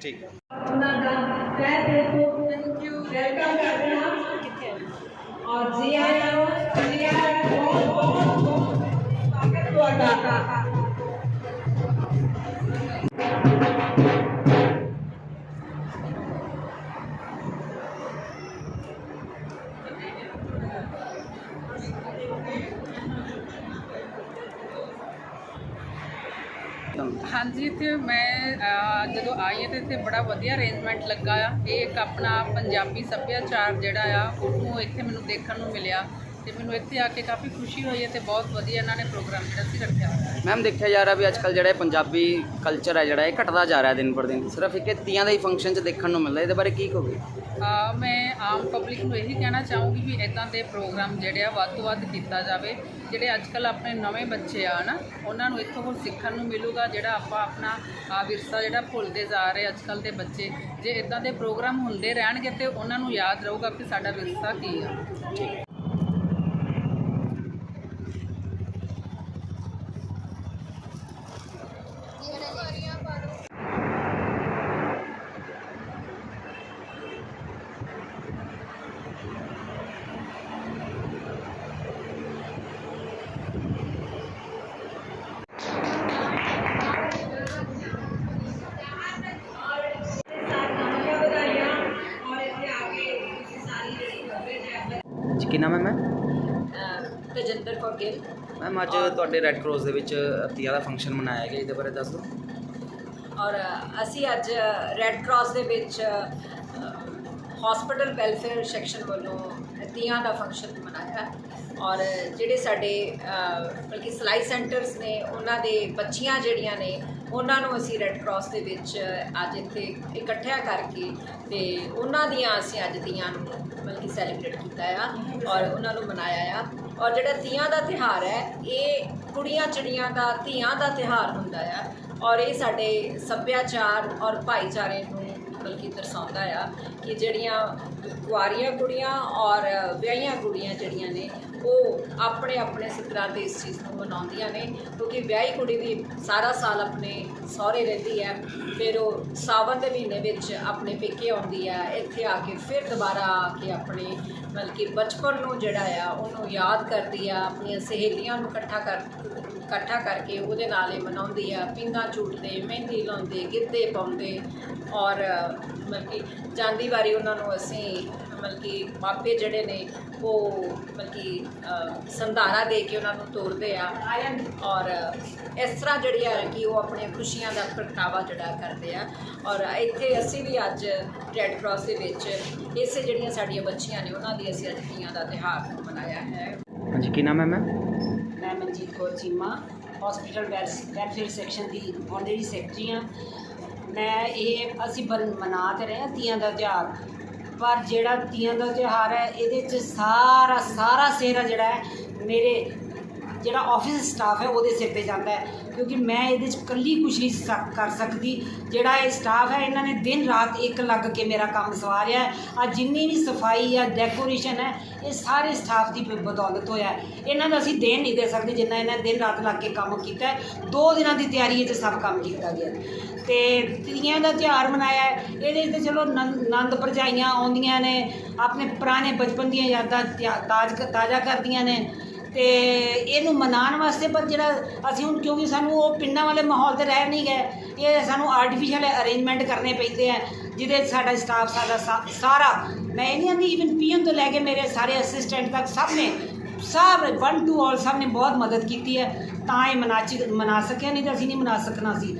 ਠੀਕ ਉਹਨਾਂ ਦਾ ਤਹਿ ਦਿਲ ਤੋਂ ਵੈਲਕਮ ਕਰਦੇ ਹਾਂ ਔਰ ਜੀ ਆਇਆਂ ਨੂੰ ਜੀ ਆਇਆਂ ਨੂੰ ਬਹੁਤ ਬਹੁਤ ਬਹੁਤ ਸਵਾਗਤ ਤੁਹਾਡਾ ਹਾਂਜੀ ਇੱਥੇ ਮੈਂ ਅਹ, ਜਦੋਂ ਆਈ ਹਾਂ ਤੇ ਇੱਥੇ ਬੜਾ ਵਧੀਆ ਅਰੇਂਜਮੈਂਟ ਲੱਗਾ ਆ। ਇਹ ਇੱਕ ਆਪਣਾ ਪੰਜਾਬੀ ਸੱਭਿਆਚਾਰ ਜਿਹੜਾ ਆ ਉਹਨੂੰ ਇੱਥੇ ਮੈਨੂੰ ਦੇਖਣ ਨੂੰ ਮਿਲਿਆ। ਤੇ ਮੈਨੂੰ ਇੱਥੇ ਆ ਕੇ ਕਾਫੀ ਖੁਸ਼ੀ ਹੋਈ ਹੈ ਤੇ ਬਹੁਤ ਵਧੀਆ ਇਹਨਾਂ ਨੇ ਪ੍ਰੋਗਰਾਮ ਜਿਹੜਾ ਸੀ ਰੱਖਿਆ ਹੋਇਆ ਮੈਮ ਦੇਖਿਆ ਜਾ ਰਿਹਾ ਵੀ ਅੱਜਕੱਲ ਜਿਹੜਾ ਇਹ ਪੰਜਾਬੀ ਕਲਚਰ ਹੈ ਜਿਹੜਾ ਇਹ ਘਟਦਾ ਜਾ ਰਿਹਾ ਦਿਨ ਪਰ ਦਿਨ। ਸਿਰਫ ਇੱਕ ਇਹ ਤੀਆਂ ਦਾ ਹੀ ਫੰਕਸ਼ਨ 'ਚ ਦੇਖਣ ਨੂੰ ਮਿਲਦਾ ਇਹਦੇ ਬਾਰੇ ਕੀ ਕਹੋਗੇ? ਅਹ, ਮੈਂ ਆਮ ਪਬਲਿਕ ਨੂੰ ਇਹੀ ਕਹਿਣਾ ਚਾਹੂੰਗੀ ਵੀ ਇਦਾਂ ਦੇ ਪ੍ਰੋਗਰਾਮ ਜਿਹੜੇ ਆ ਵੱਧ ਤੋਂ ਵੱਧ ਕੀਤਾ ਜਾਵੇ। ਜਿਹੜੇ ਅੱਜਕੱਲ ਆਪਣੇ ਨਵੇਂ ਬੱਚੇ ਆ ਨਾ ਉਹਨਾਂ ਨੂੰ ਇੱਥੋਂ ਕੁਝ ਸਿੱਖਣ ਨੂੰ ਮਿਲੂਗਾ ਜਿਹੜਾ ਆਪਾਂ ਆਪਣਾ ਆਹ ਵਿਰਸਾ ਜਿਹੜਾ ਭੁੱਲਦੇ ਜਾ ਰਹੇ ਅੱਜਕੱਲ ਦੇ ਬੱਚੇ। ਜੇ ਇਦਾਂ ਦੇ ਪ੍ਰੋਗਰਾਮ ਹੁੰਦੇ ਰਹਿਣਗੇ ਤੇ ਉਹਨਾਂ ਨੂੰ ਯਾਦ ਰਹੂਗਾ ਕਿ ਸਾਡਾ ਵਿਰਸਾ ਕੀ ਆ। ਸਾਰੀਆਂ ਵਧਾਈਆਂ ਔਰ ਇੱਥੇ ਤਜਿੰਦਰ ਕੌਰ ਗਿੱਲ। ਮੈਮ ਅੱਜ ਤੁਹਾਡੇ ਰੈੱਡ ਕਰਾਸ ਦੇ ਵਿੱਚ ਤੀਆਂ ਦਾ ਫੰਕਸ਼ਨ ਮਨਾਇਆ ਗਿਆ ਇਹਦੇ ਬਾਰੇ ਦੱਸ ਦਿਓ। ਔਰ ਅਸੀਂ ਅੱਜ ਰੈੱਡ ਕਰਾਸ ਦੇ ਵਿੱਚ ਹਸਪੀਟਲ ਵੈਲਫੇਅਰ ਸੈਕਸ਼ਨ ਵੱਲੋਂ ਤੀਆਂ ਦਾ ਫੰਕਸ਼ਨ ਮਨਾਇਆ। ਔਰ ਜਿਹੜੇ ਸਾਡੇ ਬਲਕਿ ਸਿਲਾਈ ਸੈਂਟਰਸ ਨੇ ਉਹਨਾਂ ਦੇ ਬੱਚੀਆਂ ਜਿਹੜੀਆਂ ਨੇ ਉਹਨਾਂ ਨੂੰ ਅਸੀਂ ਰੈੱਡ ਕਰਾਸ ਦੇ ਵਿੱਚ ਅੱਜ ਇੱਥੇ ਇਕੱਠਿਆ ਕਰਕੇ ਤੇ ਉਹਨਾਂ ਦੀਆਂ ਅਸੀਂ ਅੱਜ ਤੀਆਂ ਨੂੰ ਬਲਕਿ ਸੈਲੀਬ੍ਰੇਟ ਕੀਤਾ ਆ। ਔਰ ਉਹਨਾਂ ਨੂੰ ਮਨਾਇਆ ਆ। ਔਰ ਜਿਹੜਾ ਤੀਆਂ ਦਾ ਤਿਉਹਾਰ ਹੈ, ਇਹ ਕੁੜੀਆਂ ਚਿੜੀਆਂ ਦਾ ਧੀਆਂ ਦਾ ਤਿਉਹਾਰ ਹੁੰਦਾ ਆ ਔਰ ਇਹ ਸਾਡੇ ਸੱਭਿਆਚਾਰ ਔਰ ਭਾਈਚਾਰੇ ਨੂੰ ਬਲਕਿ ਦਰਸਾਉਂਦਾ ਆ ਕਿ ਜਿਹੜੀਆਂ ਕੁਆਰੀਆਂ ਕੁੜੀਆਂ ਔਰ ਵਿਆਹੀਆਂ ਕੁੜੀਆਂ ਜਿਹੜੀਆਂ ਨੇ, ਉਹ ਆਪਣੇ ਆਪਣੇ ਸਿੱਤਰਾਂ ਤੇ ਇਸ ਚੀਜ਼ ਨੂੰ ਮਨਾਉਂਦੀਆਂ ਨੇ, ਕਿਉਂਕਿ ਵਿਆਹੀ ਕੁੜੀ ਵੀ ਸਾਰਾ ਸਾਲ ਆਪਣੇ ਸਹੁਰੇ ਰਹਿੰਦੀ ਹੈ, ਫਿਰ ਉਹ ਸਾਵਣ ਦੇ ਮਹੀਨੇ ਵਿੱਚ ਆਪਣੇ ਪੇਕੇ ਆਉਂਦੀ ਹੈ, ਇੱਥੇ ਆ ਕੇ ਫਿਰ ਦੁਬਾਰਾ ਆ ਕੇ ਆਪਣੇ ਬਲਕਿ ਬਚਪਨ ਨੂੰ ਜਿਹੜਾ ਆ, ਉਹਨੂੰ ਯਾਦ ਕਰਦੀ ਆ, ਆਪਣੀਆਂ ਸਹੇਲੀਆਂ ਨੂੰ ਇਕੱਠਾ ਕਰ, ਇਕੱਠਾ ਕਰਕੇ ਉਹਦੇ ਨਾਲ ਹੀ ਮਨਾਉਂਦੀ ਆ ਪਿੰਗਾ ਝੂਟਦੇ ਮਹਿੰਦੀ ਲਾਉਂਦੇ, ਗਿੱਧੇ ਪਾਉਂਦੇ ਔਰ ਮਤਲਬ ਕਿ ਜਾਂਦੀ ਵਾਰੀ ਉਹਨਾਂ ਨੂੰ ਅਸੀਂ ਮਤਲਬ ਕਿ ਮਾਪੇ ਜਿਹੜੇ ਨੇ, ਉਹ ਮਤਲਬ ਕਿ ਸੰਧਾਰਾ ਦੇ ਕੇ ਉਹਨਾਂ ਨੂੰ ਤੋਰਦੇ ਆ ਔਰ ਇਸ ਤਰ੍ਹਾਂ ਜਿਹੜੀ ਆ ਕਿ ਉਹ ਆਪਣੀਆਂ ਖੁਸ਼ੀਆਂ ਦਾ ਪ੍ਰਗਟਾਵਾ ਜਿਹੜਾ ਕਰਦੇ ਆ। ਔਰ ਇੱਥੇ ਅਸੀਂ ਵੀ ਅੱਜ ਰੈੱਡ ਕਰਾਸ ਦੇ ਵਿੱਚ ਇਸੇ ਜਿਹੜੀਆਂ ਸਾਡੀਆਂ ਬੱਚੀਆਂ ਨੇ ਉਹਨਾਂ ਦੀ ਅਸੀਂ ਅੱਜ ਤੀਆਂ ਦਾ ਤਿਉਹਾਰ ਮਨਾਇਆ ਹੈ। ਹਾਂਜੀ ਕੀ ਨਾਮ ਹੈ ਮੈਮ? ਮੈਂ Manjit Kaur Cheema hospital welfare section ਦੀ ਆਨਰੇਰੀ ਸੈਕਟਰੀ ਹਾਂ। ਮੈਂ ਇਹ ਅਸੀਂ ਮਨਾ ਤੇ ਰਹੇ ਹਾਂ ਤੀਆਂ ਦਾ ਤਿਉਹਾਰ। ਪਰ ਜਿਹੜਾ ਤੀਆਂ ਦਾ ਤਿਉਹਾਰ ਹੈ ਇਹਦੇ 'ਚ ਸਾਰਾ ਸਾਰਾ ਸਿਹਰਾ ਜਿਹੜਾ ਹੈ ਮੇਰੇ ਜਿਹੜਾ ਆਫਿਸ ਸਟਾਫ ਹੈ, ਉਹਦੇ ਸਿਰ ਤੇ ਜਾਂਦਾ ਹੈ ਕਿਉਂਕਿ ਮੈਂ ਇਹਦੇ 'ਚ ਇਕੱਲੀ ਕੁਛ ਨਹੀਂ ਸਕ- ਕਰ ਸਕਦੀ ਜਿਹੜਾ ਇਹ ਸਟਾਫ ਹੈ, ਇਹਨਾਂ ਨੇ ਦਿਨ ਰਾਤ ਇੱਕ ਲੱਗ ਕੇ ਮੇਰਾ ਕੰਮ ਸਵਾਰਿਆ ਹੈ ਆ ਜਿੰਨੀ ਵੀ ਸਫ਼ਾਈ ਆ ਡੈਕੋਰੇਸ਼ਨ ਹੈ, ਇਹ ਸਾਰੇ ਸਟਾਫ ਦੀ ਬ- ਬਦੌਲਤ ਹੋਇਆ ਹੈ। ਇਹਨਾਂ ਦਾ ਅਸੀਂ ਦੇਣ ਨਹੀਂ ਦੇ ਸਕਦੇ ਜਿੰਨਾ ਇਹਨਾਂ ਦਿਨ ਰਾਤ ਲੱਗ ਕੇ ਕੰਮ ਕੀਤਾ ਹੈ। ਦੋ ਦਿਨਾਂ ਦੀ ਤਿਆਰੀ 'ਚ ਸਭ ਕੰਮ ਕੀਤਾ ਗਿਆ ਤੇ ਤੀਆਂ ਦਾ ਤਿਉਹਾਰ ਮਨਾਇਆ ਹੈ। ਇਹਦੇ 'ਤੇ ਚਲੋ ਨੰ, ਨੰਦ ਭਰਜਾਈਆਂ ਆਉਂਦੀਆਂ ਨੇ, ਆਪਣੇ ਪੁਰਾਣੇ ਬਚਪਨ ਦੀਆਂ ਯਾਦਾਂ ਤਿਆ- ਤਾਜ, ਤਾਜ਼ਾ ਕਰਦੀਆਂ ਨੇ ਤੇ ਇਹਨੂੰ ਮਨਾਉਣ ਵਾਸਤੇ, ਪਰ ਜਿਹੜਾ ਅਸੀਂ ਹੁਣ ਕਿਉਂਕਿ ਸਾਨੂੰ ਉਹ ਪਿੰਡਾਂ ਵਾਲੇ ਮਾਹੌਲ ਤੇ ਰਹਿ ਨਹੀਂ ਗਏ, ਇਹ ਸਾਨੂੰ ਆਰਟੀਫੀਸ਼ੀਅਲ ਅਰੇਂਜਮੈਂਟ ਕਰਨੇ ਪੈਂਦੇ ਆ, ਜਿਹਦੇ 'ਚ ਸਾਡਾ ਸਟਾਫ ਸਾਡਾ ਸਾ- ਸਾਰਾ। ਮੈਂ ਇਹ ਨਹੀਂ ਆਂਦੀ ਇਵਨ ਪੀਐਮ ਤੋਂ ਲੈ ਕੇ ਮੇਰੇ ਸਾਰੇ ਅਸਿਸਟੈਂਟ ਤੱਕ ਸਭ ਨੇ ਸਭ ਵਨ ਟੂ ਆਲ ਸਭ ਨੇ ਬਹੁਤ ਮਦਦ ਕੀਤੀ ਹੈ, ਤਾਂ ਇਹ ਮਨਾ ਮਨਾ ਸਕਿਆ, ਨਹੀਂ ਤਾਂ ਅਸੀਂ ਨਹੀਂ ਮਨਾ ਸਕਣਾ ਸੀ।